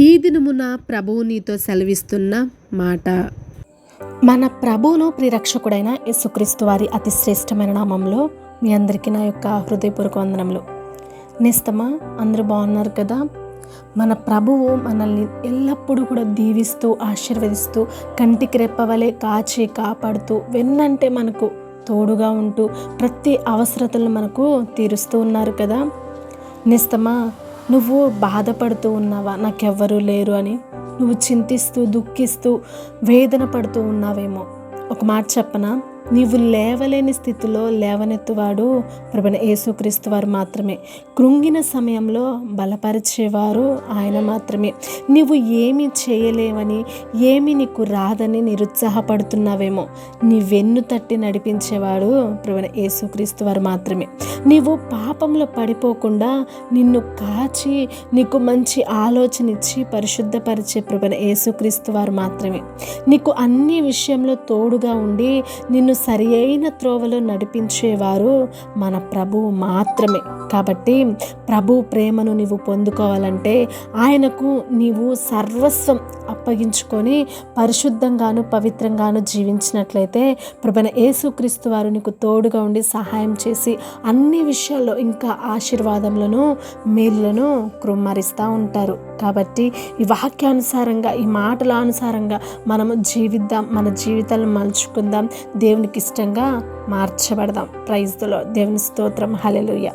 ఈ దినమున ప్రభువు నీతో సెలవిస్తున్న మాట. మన ప్రభువును ప్రిరక్షకుడైన యేసుక్రీస్తు వారి అతి శ్రేష్టమైన నామంలో మీ అందరికీ నా యొక్క హృదయపూర్వక వందనములు. నిస్తమా అందరూ బాగున్నారు కదా? మన ప్రభువు మనల్ని ఎల్లప్పుడూ కూడా దీవిస్తూ ఆశీర్వదిస్తూ కంటికి రెప్పవలే కాచి కాపాడుతూ వెన్నంటే మనకు తోడుగా ఉంటూ ప్రతి అవసరతలను మనకు తీరుస్తూ ఉన్నారు కదా? నిస్తమా నువ్వు బాధపడుతూ ఉన్నావా? నాకెవ్వరూ లేరు అని. నువ్వు చింతిస్తూ దుఃఖిస్తూ వేదన పడుతూ ఉన్నావేమో. ఒక మాట చెప్పనా? నీవు లేవలేని స్థితిలో లేవనెత్తువాడు ప్రభున యేసుక్రీస్తు వారు మాత్రమే. కృంగిన సమయంలో బలపరిచేవారు ఆయన మాత్రమే. నీవు ఏమి చేయలేవని ఏమి నీకు రాదని నిరుత్సాహపడుతున్నావేమో నీ వెన్ను తట్టి నడిపించేవాడు ప్రభున యేసుక్రీస్తు వారు మాత్రమే. నీవు పాపంలో పడిపోకుండా నిన్ను కాచి నీకు మంచి ఆలోచన ఇచ్చి పరిశుద్ధపరిచే ప్రభున యేసుక్రీస్తు వారు మాత్రమే. నీకు అన్ని విషయంలో తోడుగా ఉండి నిన్ను సరి అయిన త్రోవలో నడిపించేవారు మన ప్రభువు మాత్రమే. కాబట్టి ప్రభు ప్రేమను నీవు పొందుకోవాలంటే ఆయనకు నీవు సర్వస్వం అప్పగించుకొని పరిశుద్ధంగాను పవిత్రంగాను జీవించినట్లయితే ప్రభన యేసుక్రీస్తు వారు నీకు తోడుగా ఉండి సహాయం చేసి అన్ని విషయాల్లో ఇంకా ఆశీర్వాదములను మేలులను కృమ్మరిస్తూ ఉంటారు. కాబట్టి ఈ వాక్యానుసారంగా ఈ మాటల అనుసారంగా మనము జీవిద్దాం మన జీవితాలను మలుచుకుందాం దేవునికి ఇష్టంగా మార్చబడదాం. ప్రైజ్లో దేవుని స్తోత్రం. హలెలుయ్య